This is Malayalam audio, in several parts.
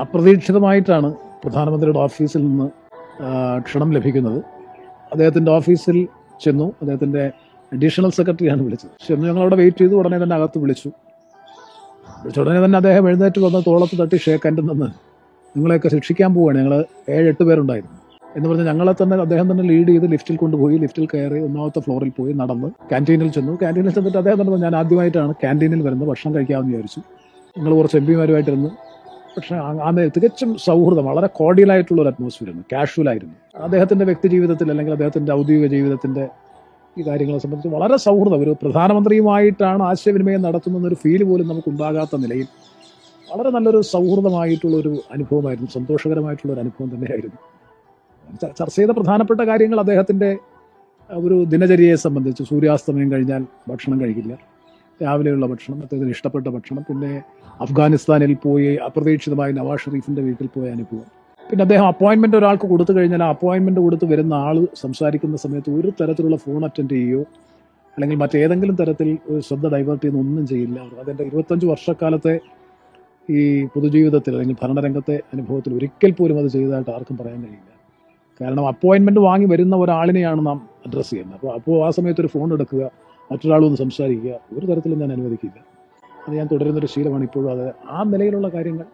അപ്രതീക്ഷിതമായിട്ടാണ് പ്രധാനമന്ത്രിയുടെ ഓഫീസിൽ നിന്ന് ക്ഷണം ലഭിക്കുന്നത്. അദ്ദേഹത്തിന്റെ ഓഫീസിൽ ചെന്നു. അദ്ദേഹത്തിന്റെ അഡീഷണൽ സെക്രട്ടറിയാണ് വിളിച്ചത്. ചെന്നു. ഞങ്ങളവിടെ വെയിറ്റ് ചെയ്തു. ഉടനെ തന്നെ അകത്ത് വിളിച്ചു. വിളിച്ച ഉടനെ തന്നെ അദ്ദേഹം എഴുന്നേറ്റ് വന്ന് തോളത്ത് തട്ടി ഷേക്കന്റെ നിന്ന് നിങ്ങളെയൊക്കെ ശിക്ഷിക്കാൻ പോവുകയാണ്. ഞങ്ങൾ ഏഴ് എട്ട് പേരുണ്ടായിരുന്നു. എന്ന് പറഞ്ഞ് ഞങ്ങളെ തന്നെ അദ്ദേഹം തന്നെ ലീഡ് ചെയ്ത് ലിഫ്റ്റിൽ കൊണ്ടുപോയി. ലിഫ്റ്റിൽ കയറി ഒന്നാമത്തെ ഫ്ലോറിൽ പോയി നടന്ന് ക്യാന്റീനിൽ ചെന്നു. ക്യാന്റീനിൽ ചെന്നിട്ട് അദ്ദേഹം തന്നെ ഞാൻ ആദ്യമായിട്ടാണ് ക്യാന്റീനിൽ വരുന്നത്. ഭക്ഷണം കഴിക്കാമെന്ന് വിചാരിച്ചു. നിങ്ങൾ കുറച്ച് എം പിമാരുമായിട്ടിരുന്ന് പക്ഷേ ആ തികച്ചും സൗഹൃദം വളരെ കോഡിയലായിട്ടുള്ള ഒരു അറ്റ്മോസ്ഫിയർ ആയിരുന്നു. കാഷ്വൽ ആയിരുന്നു. അദ്ദേഹത്തിന്റെ വ്യക്തി ജീവിതത്തിൽ അല്ലെങ്കിൽ അദ്ദേഹത്തിന്റെ ഔദ്യോഗിക ജീവിതത്തിന്റെ ഈ കാര്യങ്ങളെ സംബന്ധിച്ച് വളരെ സൗഹൃദം. ഒരു പ്രധാനമന്ത്രിയുമായിട്ടാണ് ആശയവിനിമയം നടത്തുന്ന ഒരു ഫീൽ പോലും നമുക്ക് ഉണ്ടാകാത്ത നിലയിൽ വളരെ നല്ലൊരു സൗഹൃദമായിട്ടുള്ള ഒരു അനുഭവമായിരുന്നു. സന്തോഷകരമായിട്ടുള്ള ഒരു അനുഭവം തന്നെയായിരുന്നു. ചർച്ച ചെയ്ത പ്രധാനപ്പെട്ട കാര്യങ്ങൾ അദ്ദേഹത്തിന്റെ ഒരു ദിനചര്യയെ സംബന്ധിച്ച് സൂര്യാസ്തമയം കഴിഞ്ഞാൽ ഭക്ഷണം കഴിക്കില്ല. രാവിലെയുള്ള ഭക്ഷണം അദ്ദേഹത്തിന് ഇഷ്ടപ്പെട്ട ഭക്ഷണം പിന്നെ അഫ്ഗാനിസ്ഥാനിൽ പോയി അപ്രതീക്ഷിതമായി നവാസ് ഷെറീഫിന്റെ വീട്ടിൽ പോയ അനുഭവം. പിന്നെ അദ്ദേഹം അപ്പോയിൻമെന്റ് ഒരാൾക്ക് കൊടുത്തു കഴിഞ്ഞാൽ ആ അപ്പോയിൻമെന്റ് കൊടുത്ത് വരുന്ന ആൾ സംസാരിക്കുന്ന സമയത്ത് ഒരു തരത്തിലുള്ള ഫോൺ അറ്റൻഡ് ചെയ്യുകയോ അല്ലെങ്കിൽ മറ്റേതെങ്കിലും തരത്തിൽ ശ്രദ്ധ ഡൈവേർട്ട് ചെയ്യുന്ന ഒന്നും ചെയ്യില്ല. അതിന്റെ ഇരുപത്തഞ്ച് വർഷക്കാലത്തെ ഈ പൊതുജീവിതത്തിൽ അല്ലെങ്കിൽ ഭരണരംഗത്തെ അനുഭവത്തിൽ ഒരിക്കൽ പോലും അത് ചെയ്തതായിട്ട് ആർക്കും പറയാൻ കഴിയില്ല. കാരണം അപ്പോയിൻമെന്റ് വാങ്ങി വരുന്ന ഒരാളിനെയാണ് നാം അഡ്രസ്സ് ചെയ്യുന്നത്. അപ്പോൾ അപ്പോൾ ആ സമയത്ത് ഒരു ഫോൺ എടുക്കുക മറ്റൊരാളൊന്ന് സംസാരിക്കുക ഒരു തരത്തിലും ഞാൻ അനുവദിക്കില്ല. അത് ഞാൻ തുടരുന്നൊരു ശീലമാണ് ഇപ്പോഴും അത്. ആ നിലയിലുള്ള കാര്യങ്ങൾ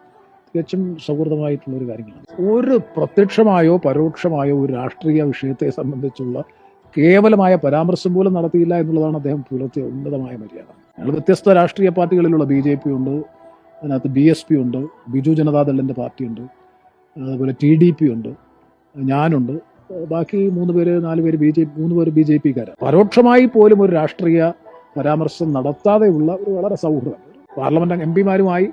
തികച്ചും സൗഹൃദമായിട്ടുള്ളൊരു കാര്യങ്ങളാണ്. ഒരു പ്രത്യക്ഷമായോ പരോക്ഷമായോ ഒരു രാഷ്ട്രീയ വിഷയത്തെ സംബന്ധിച്ചുള്ള കേവലമായ പരാമർശം പോലും നടത്തിയില്ല എന്നുള്ളതാണ് അദ്ദേഹം പുലർത്തിയ ഉന്നതമായ മര്യാദ. ഞങ്ങൾ വ്യത്യസ്ത രാഷ്ട്രീയ പാർട്ടികളിലുള്ള ബി ജെ പി ഉണ്ട് അതിനകത്ത് ബി എസ് പി ഉണ്ട് ബിജു ജനതാദളിന്റെ പാർട്ടിയുണ്ട് അതുപോലെ ടി ഡി പി ഉണ്ട് ഞാനുണ്ട് ബാക്കി മൂന്ന് പേര് നാല് പേര് ബി ജെ മൂന്ന് പേര് ബി ജെ പിക്കാരാണ് പരോക്ഷമായി പോലും ഒരു രാഷ്ട്രീയ പരാമർശം നടത്താതെയുള്ള ഒരു വളരെ സൗഹൃദം. പാർലമെന്റ് എം പിമാരുമായി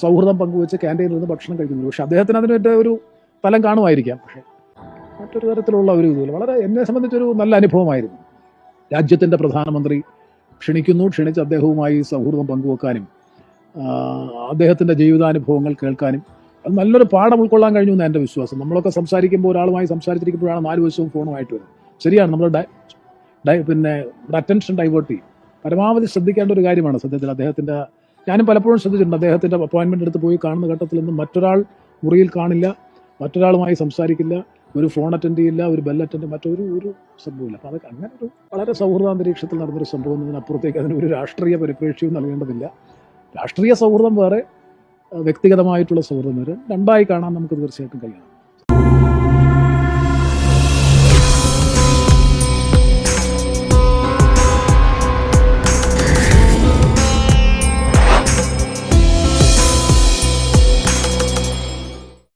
സൗഹൃദം പങ്കുവെച്ച് ക്യാന്റീനിൽ നിന്ന് ഭക്ഷണം കഴിക്കുന്നു പക്ഷെ അദ്ദേഹത്തിന് അതിനൊരു ഒരു ഫലം കാണുമായിരിക്കാം. പക്ഷേ മറ്റൊരു തരത്തിലുള്ള ഒരു ഇതുമില്ല വളരെ എന്നെ സംബന്ധിച്ചൊരു നല്ല അനുഭവമായിരുന്നു. രാജ്യത്തിന്റെ പ്രധാനമന്ത്രി ക്ഷണിക്കുന്നു. ക്ഷണിച്ച് അദ്ദേഹവുമായി സൗഹൃദം പങ്കുവെക്കാനും അദ്ദേഹത്തിന്റെ ജീവിതാനുഭവങ്ങൾ കേൾക്കാനും നല്ലൊരു പാഠം ഉൾക്കൊള്ളാൻ കഴിഞ്ഞു എന്ന് എന്റെ വിശ്വാസം. നമ്മളൊക്കെ സംസാരിക്കുമ്പോൾ ഒരാളുമായി സംസാരിച്ചിരിക്കുമ്പോഴാണ് നാല് ദിവസവും ഫോണുമായിട്ട് വരുന്നത്. ശരിയാണ് നമ്മൾ ഡൈ പിന്നെ അറ്റൻഷൻ ഡൈവേർട്ട് ചെയ്യും. പരമാവധി ശ്രദ്ധിക്കേണ്ട ഒരു കാര്യമാണ് സത്യത്തിൽ അദ്ദേഹത്തിന്റെ ഞാനും പലപ്പോഴും ശ്രദ്ധിച്ചിട്ടുണ്ട് അദ്ദേഹത്തിന്റെ അപ്പോയിൻമെന്റ് എടുത്ത് പോയി കാണുന്ന ഘട്ടത്തിൽ നിന്ന് മറ്റൊരാൾ മുറിയിൽ കാണില്ല മറ്റൊരാളുമായി സംസാരിക്കില്ല ഒരു ഫോൺ അറ്റൻഡ് ചെയ്യില്ല ഒരു ബെൽ അറ്റൻഡ് മറ്റൊരു ഒരു സംഭവമില്ല അപ്പോൾ അതൊക്കെ അങ്ങനെ ഒരു വളരെ സൗഹൃദ അന്തരീക്ഷത്തിൽ നടന്നൊരു സംഭവം എന്നതിനപ്പുറത്തേക്ക് അതിന് ഒരു രാഷ്ട്രീയ പരിപ്രേക്ഷ്യവും നൽകേണ്ടതില്ല. രാഷ്ട്രീയ സൗഹൃദം വേറെ വ്യക്തിഗതമായിട്ടുള്ള സൗഹൃദം വരെ രണ്ടായി കാണാൻ നമുക്ക് തീർച്ചയായിട്ടും കഴിയണം.